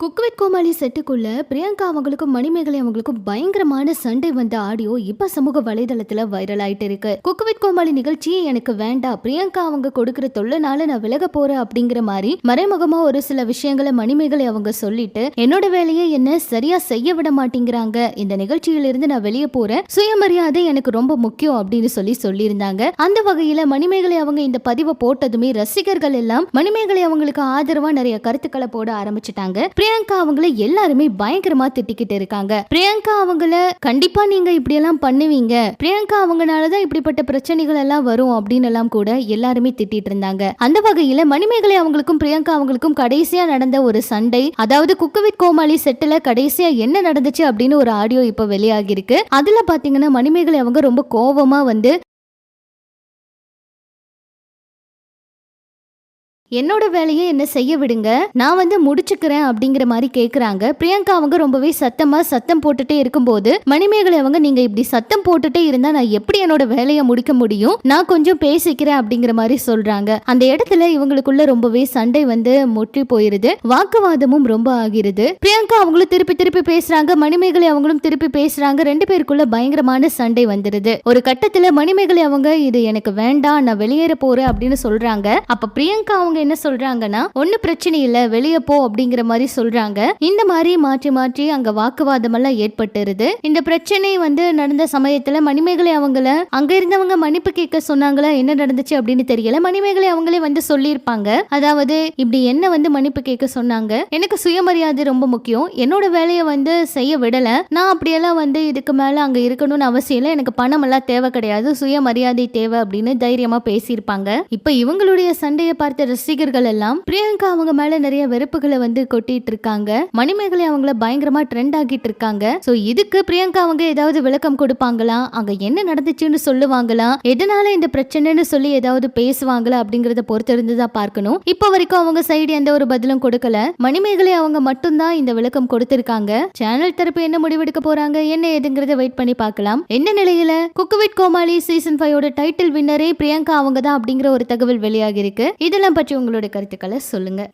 Cook with Comali செட்டுக்குள்ள பிரியங்கா அவங்களுக்கும் மணிமேகலை அவங்களுக்கும் பயங்கரமான சண்டை வந்த ஆடியோ இப்ப சமூக வலைதளத்துல வைரல் ஆயிட்டு இருக்கு. குக்வித் கோமாளி நிகழ்ச்சி எனக்கு வேண்டாம். பிரியங்கா அவங்க கொடுக்கிற தொல்லைனால நான் விலக போறேன் அப்படிங்கிற மாதிரி மறைமுகமா ஒரு சில விஷயங்களை மணிமேகலை அவங்க சொல்லிட்டு என்னோட வேலையை என்ன சரியா செய்ய விட மாட்டேங்கிறாங்க. இந்த நிகழ்ச்சியிலிருந்து நான் வெளியே போறேன். சுயமரியாதை எனக்கு ரொம்ப முக்கியம் அப்படின்னு சொல்லி சொல்லியிருந்தாங்க. அந்த வகையில மணிமேகலை அவங்க இந்த பதிவை போட்டதுமே ரசிகர்கள் எல்லாம் மணிமேகலை அவங்களுக்கு ஆதரவா நிறைய கருத்துக்களை போட ஆரம்பிச்சிட்டாங்க. பிரியங்கா அவங்கள எல்லாருமே பயங்கரமா திட்டிக்கிட்டு இருக்காங்க. பிரியங்கா அவங்கள கண்டிப்பா நீங்க இப்படி எல்லாம் பண்ணுவீங்க. பிரியங்கா அவங்கனாலதான் இப்படிப்பட்ட பிரச்சனைகள் எல்லாம் வரும் அப்படின்னு எல்லாம் கூட எல்லாருமே திட்டிட்டு இருந்தாங்க. அந்த வகையில மணிமேகலை அவங்களுக்கும் பிரியங்கா அவங்களுக்கும் கடைசியா நடந்த ஒரு சண்டை அதாவது குக்குவித் கோமாளி செட்டில் கடைசியா என்ன நடந்துச்சு அப்படின்னு ஒரு ஆடியோ இப்ப வெளியாகி இருக்கு அதுல பாத்தீங்கன்னா மணிமேகலை அவங்க ரொம்ப கோவமா வந்து என்னோட வேலையை என்ன செய்ய விடுங்க? நான் வந்து முடிச்சுக்கிறேன் அப்படிங்கிற மாதிரி கேட்குறாங்க பிரியங்கா அவங்க ரொம்பவே சத்தமா சத்தம் போட்டுட்டே இருக்கும்போது மணிமேகலை அவங்க நீங்க இப்படி சத்தம் போட்டுட்டே இருந்தா நான் எப்படி என்னோட வேலையை முடிக்க முடியும்? நான் கொஞ்சம் பேசிக்கிறேன் அப்படிங்கிற மாதிரி சொல்றாங்க. அந்த இடத்துல இவங்களுக்குள்ள ரொம்பவே சண்டை வந்து முற்றி போயிருது. வாக்குவாதமும் ரொம்ப ஆகிறது பிரியங்கா அவங்களும் திருப்பி திருப்பி பேசுறாங்க. மணிமேகலை அவங்களும் திருப்பி பேசுறாங்க. ரெண்டு பேருக்குள்ள பயங்கரமான சண்டை வந்துருது. ஒரு கட்டத்துல மணிமேகலை அவங்க இது எனக்கு வேண்டாம் நான் வெளியேற போறேன் அப்படின்னு சொல்றாங்க. அப்ப பிரியங்கா அவங்க என்ன சொல்றாங்கன்னா ஒண்ணு பிரச்சனை இல்ல வெளியே போ அப்படிங்கிற மாதிரி சொல்றாங்க. இந்த மாதிரி மாற்றி மாற்றி அங்க வாக்குவாதம் எல்லாம் ஏற்பட்டுருது. இந்த பிரச்சனை வந்து நடந்த சமயத்துல மணிமேகலை அவங்கள அங்க இருந்தவங்க மன்னிப்பு கேட்க சொன்னாங்களா? என்ன நடந்துச்சு? அப்படின்னு தெரியல. மணிமேகலை அவங்களே வந்து சொல்லியிருப்பாங்க. அதாவது இப்படி என்ன வந்து மன்னிப்பு கேட்க சொன்னாங்க? எனக்கு சுயமரியாதை ரொம்ப முக்கியம். என்னோட வேலையை வந்து செய்ய விடல. நான் அப்படியெல்லாம் வந்து இதுக்கு மேல அங்க இருக்கணும்னு அவசியம் இல்லை. எனக்கு பணம் எல்லாம் தேவை கிடையாது. சுயமரியாதை தேவை அப்படின்னு தைரியமா பேசியிருப்பாங்க. இப்ப இவங்களுடைய சண்டையை பார்த்த ரசிகர்கள் எல்லாம் பிரியங்கா அவங்க மேல நிறைய வெறுப்புகளை வந்து கொட்டிட்டு இருக்காங்க. மணிமேகலை அவங்கள பயங்கரமா ட்ரெண்ட் ஆகிட்டு இருக்காங்க. சோ இதுக்கு பிரியங்கா அவங்க ஏதாவது விளக்கம் கொடுப்பாங்களா? அங்க என்ன நடந்துச்சுன்னு சொல்லுவாங்களா? எதனால இந்த பிரச்சனைன்னு சொல்லி ஏதாவது பேசுவாங்களா? அப்படிங்கறத பொறுத்து இருந்துதான் பார்க்கணும். இப்போ வரைக்கும் அவங்க சைடு எந்த ஒரு பதிலும் கொடுக்கல. மணிமேகலை அவங்க மட்டும்தான் இந்த விளக்கம் கொடுத்திருக்காங்க. சேனல் தரப்பு என்ன முடிவெடுக்க போறாங்க? என்ன ஏதுங்கிறத வெயிட் பண்ணி பார்க்கலாம். என்ன நிலையில? குக்குவிட் கோமாளி சீசன் ஃபைவோட டைட்டில் வின்னரே பிரியங்கா அவங்க தான் அப்படிங்கிற ஒரு தகவல் வெளியாகி இருக்கு இதெல்லாம் பற்றி உங்களோட கருத்துக்களை சொல்லுங்கள்